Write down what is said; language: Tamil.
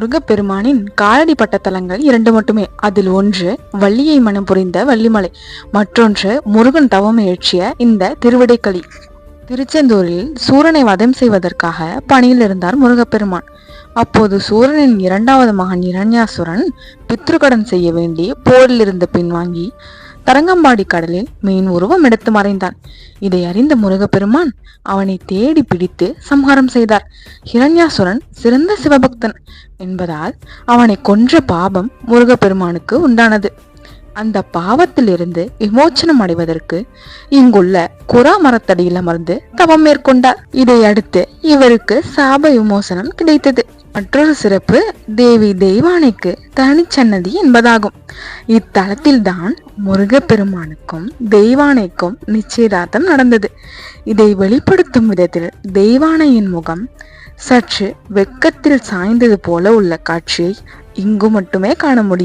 முருகப்பெருமானின் காலடி பட்டத்தலங்கள் இரண்டு மட்டுமே. அதில் ஒன்று வள்ளியை மனம் புரிந்த வள்ளிமலை. மற்றொன்று முருகன் தவம் எழுச்சிய இந்த திருவிடைக்களி திருச்செந்தூரில் சூரனை வதம் செய்வதற்காக பணியில் இருந்தார் முருகப்பெருமான். அப்போது சூரனின் இரண்டாவது மகன் இரண்யாசுரன் பித்ருக்கடன் செய்ய வேண்டி போரில் இருந்து பின்வாங்கி தரங்கம்பாடி கடலில் மீன் உருவம் எடுத்து மறைந்தான். இதை அறிந்த முருகப்பெருமான் அவனை தேடி பிடித்து சம்ஹாரம் செய்தார். ஹிரண்யாசுரன் சிறந்த சிவபக்தன் என்பதால் அவனை கொன்ற பாபம் முருகப்பெருமானுக்கு உண்டானது. அந்த பாவத்திலிருந்து விமோச்சனம் அடைவதற்கு இங்குள்ள குரா மரத்தடியில் அமர்ந்து தவம் மேற்கொண்டார். இதையடுத்து இவருக்கு சாப விமோசனம் கிடைத்தது. மற்றொரு சிறப்பு தேவி தெய்வானைக்கு தனிச்சன்னதி என்பதாகும். இத்தலத்தில்தான் முருகப்பெருமானுக்கும் தெய்வானைக்கும் நிச்சயதார்த்தம் நடந்தது. இதை வெளிப்படுத்தும் விதத்தில் தெய்வானையின் முகம் சற்று வெக்கத்தில் சாய்ந்தது போல உள்ள காட்சியை இங்கு மட்டுமே காண முடியும்.